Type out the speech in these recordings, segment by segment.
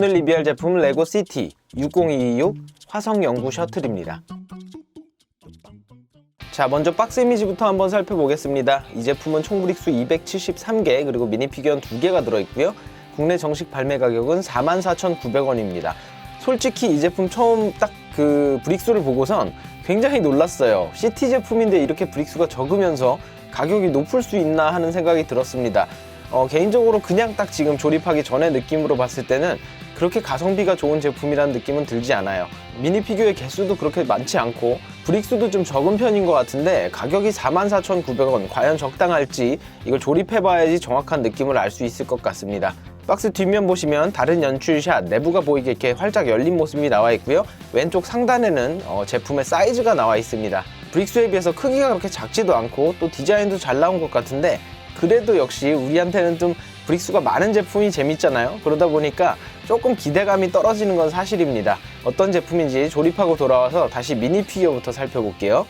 오늘 리뷰할 제품은 레고 시티 60226 화성 연구 셔틀입니다. 자, 먼저 박스 이미지부터 한번 살펴보겠습니다. 이 제품은 총 브릭수 273개 그리고 미니 피규어는 2개가 들어있고요. 국내 정식 발매 가격은 44,900원입니다. 솔직히 이 제품 처음 딱 그 브릭수를 보고선 굉장히 놀랐어요. 시티 제품인데 이렇게 브릭수가 적으면서 가격이 높을 수 있나 하는 생각이 들었습니다. 어, 개인적으로 그냥 딱 지금 조립하기 전에 느낌으로 봤을 때는 그렇게 가성비가 좋은 제품이라는 느낌은 들지 않아요. 미니 피규어의 개수도 그렇게 많지 않고 브릭수도 좀 적은 편인 것 같은데 가격이 44,900원 과연 적당할지 이걸 조립해봐야지 정확한 느낌을 알 수 있을 것 같습니다. 박스 뒷면 보시면 다른 연출샷 내부가 보이게 이렇게 활짝 열린 모습이 나와 있고요. 왼쪽 상단에는 어, 제품의 사이즈가 나와 있습니다. 브릭스에 비해서 크기가 그렇게 작지도 않고 또 디자인도 잘 나온 것 같은데 그래도 역시 우리한테는 좀 브릭수가 많은 제품이 재밌잖아요. 그러다 보니까 조금 기대감이 떨어지는 건 사실입니다. 어떤 제품인지 조립하고 돌아와서 다시 미니 피규어부터 살펴볼게요.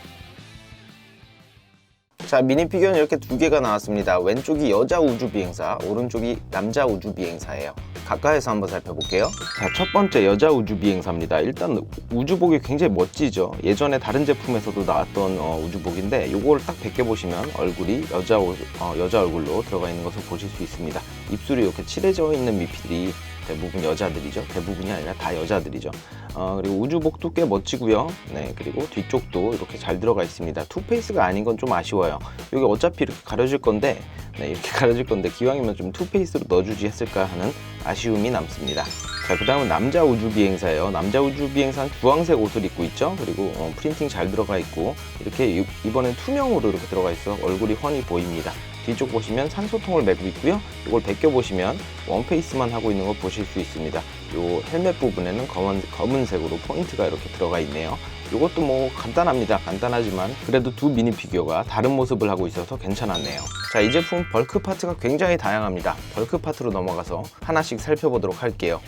자, 미니 피규어는 이렇게 두 개가 나왔습니다. 왼쪽이 여자 우주 비행사, 오른쪽이 남자 우주 비행사예요. 가까이서 한번 살펴볼게요. 자, 첫 번째 여자 우주 비행사입니다. 일단 우주복이 굉장히 멋지죠. 예전에 다른 제품에서도 나왔던 어, 우주복인데 이걸 딱 벗겨보시면 얼굴이 여자, 오- 어, 여자 얼굴로 들어가 있는 것을 보실 수 있습니다. 입술이 이렇게 칠해져 있는 미피들이 대부분 여자들이죠. 대부분이 아니라 다 여자들이죠. 어, 그리고 우주복도 꽤 멋지고요. 네, 그리고 뒤쪽도 이렇게 잘 들어가 있습니다. 투페이스가 아닌 건 좀 아쉬워요. 여기 어차피 이렇게 가려질 건데, 네, 이렇게 가려질 건데 기왕이면 좀 투페이스로 넣어주지 했을까 하는 아쉬움이 남습니다. 자, 그 다음은 남자 우주 비행사예요. 남자 우주 비행사는 주황색 옷을 입고 있죠. 그리고 어, 프린팅 잘 들어가 있고 이렇게 이- 이번엔 투명으로 이렇게 들어가 있어 얼굴이 훤히 보입니다. 뒤쪽 보시면 산소통을 메고 있고요. 이걸 벗겨 보시면 원페이스만 하고 있는 걸 보실 수 있습니다. 요 헬멧 부분에는 검은, 검은색으로 포인트가 이렇게 들어가 있네요. 이것도 뭐 간단합니다. 간단하지만 그래도 두 미니 피규어가 다른 모습을 하고 있어서 괜찮았네요. 자, 이 제품 벌크 파트가 굉장히 다양합니다. 벌크 파트로 넘어가서 하나씩 살펴보도록 할게요.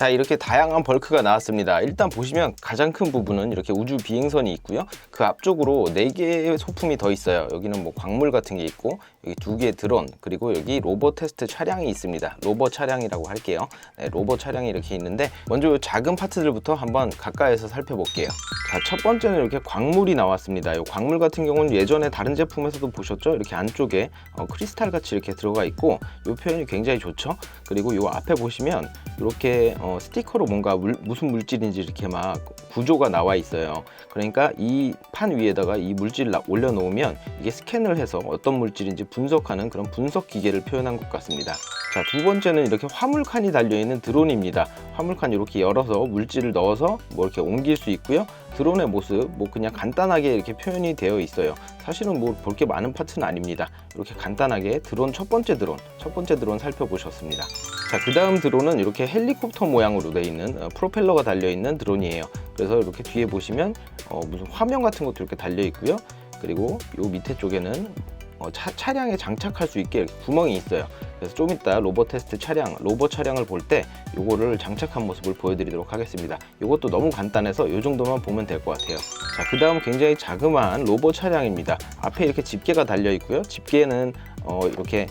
자 이렇게 다양한 벌크가 나왔습니다. 일단 보시면 가장 큰 부분은 이렇게 우주 비행선이 있고요. 그 앞쪽으로 4개의 소품이 더 있어요. 여기는 뭐 광물 같은 게 있고 여기 두 개의 드론 그리고 여기 로봇 테스트 차량이 있습니다. 로봇 차량이라고 할게요. 네, 로봇 차량이 이렇게 있는데 먼저 이 작은 파트들부터 한번 가까이서 살펴볼게요. 자첫 번째는 이렇게 광물이 나왔습니다. 이 광물 같은 경우는 예전에 다른 제품에서도 보셨죠? 이렇게 안쪽에 어, 크리스탈 같이 이렇게 들어가 있고 이 표현이 굉장히 좋죠? 그리고 이 앞에 보시면 이렇게 어, 스티커로 뭔가 물- 무슨 물질인지 이렇게 막 구조가 나와 있어요. 그러니까 이 판 위에다가 이 물질을 나- 올려놓으면 이게 스캔을 해서 어떤 물질인지 분석하는 그런 분석 기계를 표현한 것 같습니다. 자, 두 번째는 이렇게 화물칸이 달려있는 드론입니다. 화물칸 이렇게 열어서 물질을 넣어서 뭐 이렇게 옮길 수 있고요. 드론의 모습, 뭐 그냥 간단하게 이렇게 표현이 되어 있어요. 사실은 뭐 볼 게 많은 파트는 아닙니다. 이렇게 간단하게 드론 첫 번째 드론, 첫 번째 드론 살펴보셨습니다. 자, 그 다음 드론은 이렇게 헬리콥터 모양으로 되어 있는 어, 프로펠러가 달려 있는 드론이에요. 그래서 이렇게 뒤에 보시면 어, 무슨 화면 같은 것도 이렇게 달려 있고요. 그리고 요 밑에 쪽에는 어, 차, 차량에 장착할 수 있게 구멍이 있어요. 그래서 좀 이따 로봇 테스트 차량, 로봇 차량을 볼때 요거를 장착한 모습을 보여드리도록 하겠습니다. 요것도 너무 간단해서 요 정도만 보면 될 것 같아요. 자, 그 다음 굉장히 자그마한 로봇 차량입니다. 앞에 이렇게 집게가 달려 있고요. 집게는 어, 이렇게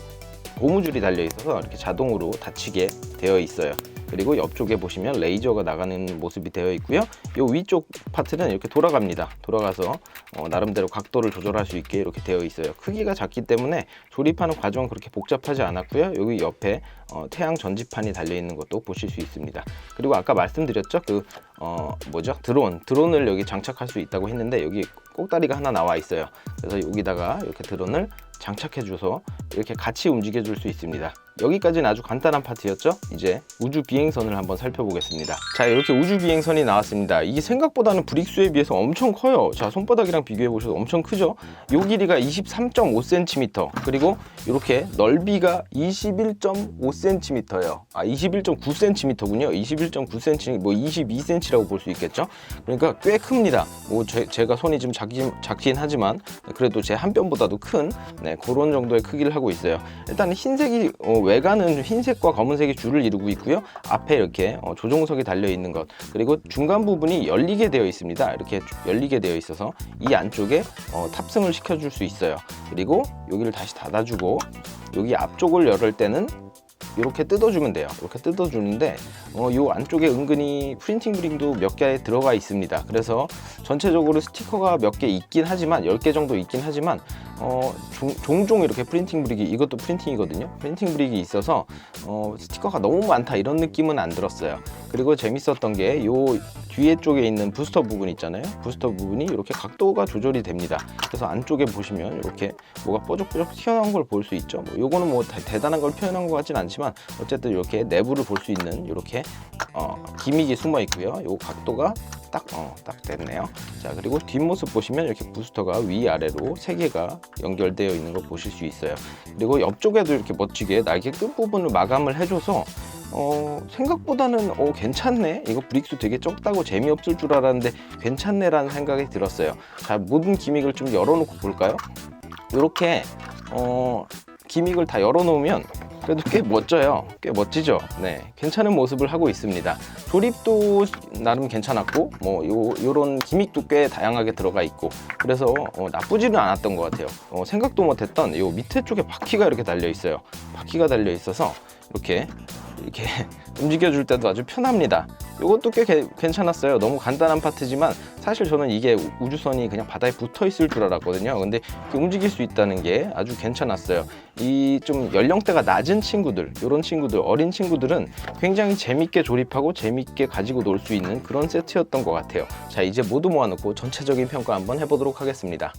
고무줄이 달려 있어서 이렇게 자동으로 닫히게 되어 있어요. 그리고 옆쪽에 보시면 레이저가 나가는 모습이 되어 있고요. 이 위쪽 파트는 이렇게 돌아갑니다. 돌아가서 어, 나름대로 각도를 조절할 수 있게 이렇게 되어 있어요. 크기가 작기 때문에 조립하는 과정은 그렇게 복잡하지 않았고요. 여기 옆에 어, 태양 전지판이 달려 있는 것도 보실 수 있습니다. 그리고 아까 말씀드렸죠, 그 어, 뭐죠? 드론, 드론을 여기 장착할 수 있다고 했는데 여기 꼭다리가 하나 나와 있어요. 그래서 여기다가 이렇게 드론을 장착해 줘서 이렇게 같이 움직여 줄 수 있습니다. 여기까지는 아주 간단한 파트였죠? 이제 우주 비행선을 한번 살펴보겠습니다. 자, 이렇게 우주 비행선이 나왔습니다. 이게 생각보다는 브릭스에 비해서 엄청 커요. 자, 손바닥이랑 비교해 보셔도 엄청 크죠? 요 길이가 23.5cm, 그리고 이렇게 넓이가 21.5cm예요. 아, 21.9cm군요. 21.9cm, 뭐 22cm라고 볼 수 있겠죠? 그러니까 꽤 큽니다. 뭐 제, 가 손이 좀 작긴, 작긴 하지만 그래도 제 한 뼘보다도 큰 네, 그런 정도의 크기를 하고 있어요. 일단 흰색이 어, 외관은 흰색과 검은색이 줄을 이루고 있고요. 앞에 이렇게 어, 조종석이 달려 있는 것 그리고 중간 부분이 열리게 되어 있습니다. 이렇게 열리게 되어 있어서 이 안쪽에 어, 탑승을 시켜줄 수 있어요. 그리고 여기를 다시 닫아주고 여기 앞쪽을 열을 때는 이렇게 뜯어주면 돼요. 이렇게 뜯어주는데 어, 요 안쪽에 은근히 프린팅 브링도 몇 개 들어가 있습니다. 그래서 전체적으로 스티커가 몇 개 있긴 하지만 10개 정도 있긴 하지만 어, 종, 종종 이렇게 프린팅 브릭이 이것도 프린팅이거든요. 프린팅 브릭이 있어서 어, 스티커가 너무 많다 이런 느낌은 안 들었어요. 그리고 재밌었던 게요 뒤에 쪽에 있는 부스터 부분 있잖아요. 부스터 부분이 이렇게 각도가 조절이 됩니다. 그래서 안쪽에 보시면 이렇게 뭐가 뾰족뾰족 튀어나온 걸 볼 수 있죠. 뭐 요거는 뭐 대- 대단한 걸 표현한 것 같진 않지만 어쨌든 이렇게 내부를 볼 수 있는 이렇게 어, 기믹이 숨어 있고요. 요 각도가 딱, 어, 딱 됐네요. 자, 그리고 뒷모습 보시면 이렇게 부스터가 위아래로 세 개가 연결되어 있는 걸 보실 수 있어요. 그리고 옆쪽에도 이렇게 멋지게 날개 끝부분을 마감을 해줘서 어, 생각보다는 어, 괜찮네. 이거 브릭스 되게 적다고 재미없을 줄 알았는데 괜찮네 라는 생각이 들었어요. 자, 모든 기믹을 좀 열어놓고 볼까요? 이렇게 어, 기믹을 다 열어놓으면 그래도 꽤 멋져요. 꽤 멋지죠. 네, 괜찮은 모습을 하고 있습니다. 조립도 나름 괜찮았고, 뭐 요, 요런 기믹도 꽤 다양하게 들어가 있고, 그래서 어, 나쁘지는 않았던 것 같아요. 어, 생각도 못했던 요 밑에 쪽에 바퀴가 이렇게 달려 있어요. 바퀴가 달려 있어서 이렇게 이렇게 움직여줄 때도 아주 편합니다. 이것도 꽤 개- 괜찮았어요. 너무 간단한 파트지만 사실 저는 이게 우- 우주선이 그냥 바다에 붙어 있을 줄 알았거든요. 근데 움직일 수 있다는 게 아주 괜찮았어요. 이 좀 연령대가 낮은 친구들, 이런 친구들, 어린 친구들은 굉장히 재밌게 조립하고 재밌게 가지고 놀 수 있는 그런 세트였던 것 같아요. 자, 이제 모두 모아놓고 전체적인 평가 한번 해보도록 하겠습니다.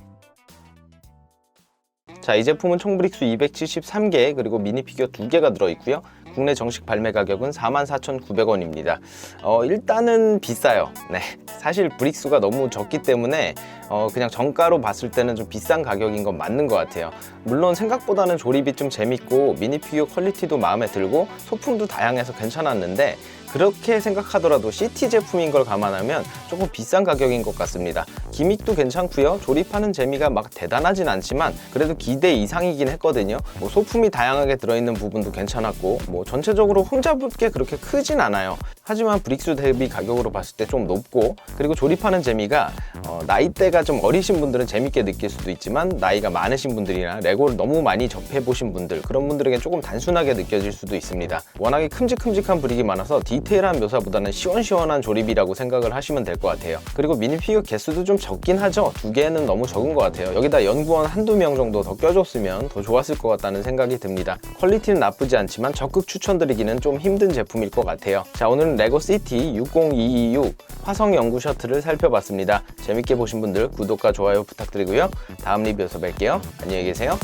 자, 이 제품은 총 브릭수 273개 그리고 미니 피규어 2개가 들어있고요. 국내 정식 발매 가격은 44,900원입니다. 어, 일단은 비싸요. 네. 사실 브릭수가 너무 적기 때문에 어, 그냥 정가로 봤을 때는 좀 비싼 가격인 건 맞는 것 같아요. 물론 생각보다는 조립이 좀 재밌고 미니 피규어 퀄리티도 마음에 들고 소품도 다양해서 괜찮았는데 그렇게 생각하더라도 CT 제품인 걸 감안하면 조금 비싼 가격인 것 같습니다. 기믹도 괜찮고요. 조립하는 재미가 막 대단하진 않지만 그래도 기대 이상이긴 했거든요. 뭐 소품이 다양하게 들어있는 부분도 괜찮았고 뭐 전체적으로 홈잡을 게 그렇게 크진 않아요. 하지만 브릭스 대비 가격으로 봤을 때 좀 높고 그리고 조립하는 재미가 어, 나이대가 좀 어리신 분들은 재밌게 느낄 수도 있지만 나이가 많으신 분들이나 레고를 너무 많이 접해 보신 분들 그런 분들에겐 조금 단순하게 느껴질 수도 있습니다. 워낙에 큼직큼직한 브릭이 많아서 디테일한 묘사보다는 시원시원한 조립이라고 생각을 하시면 될 것 같아요. 그리고 미니 피규어 개수도 좀 적긴 하죠. 두 개는 너무 적은 것 같아요. 여기다 연구원 한두 명 정도 더 껴줬으면 더 좋았을 것 같다는 생각이 듭니다. 퀄리티는 나쁘지 않지만 적극 추천드리기는 좀 힘든 제품일 것 같아요. 자, 오늘은 레고 시티 60226 화성 연구 셔틀을 살펴봤습니다. 재밌게 보신 분들 구독과 좋아요 부탁드리고요. 다음 리뷰에서 뵐게요. 안녕히 계세요.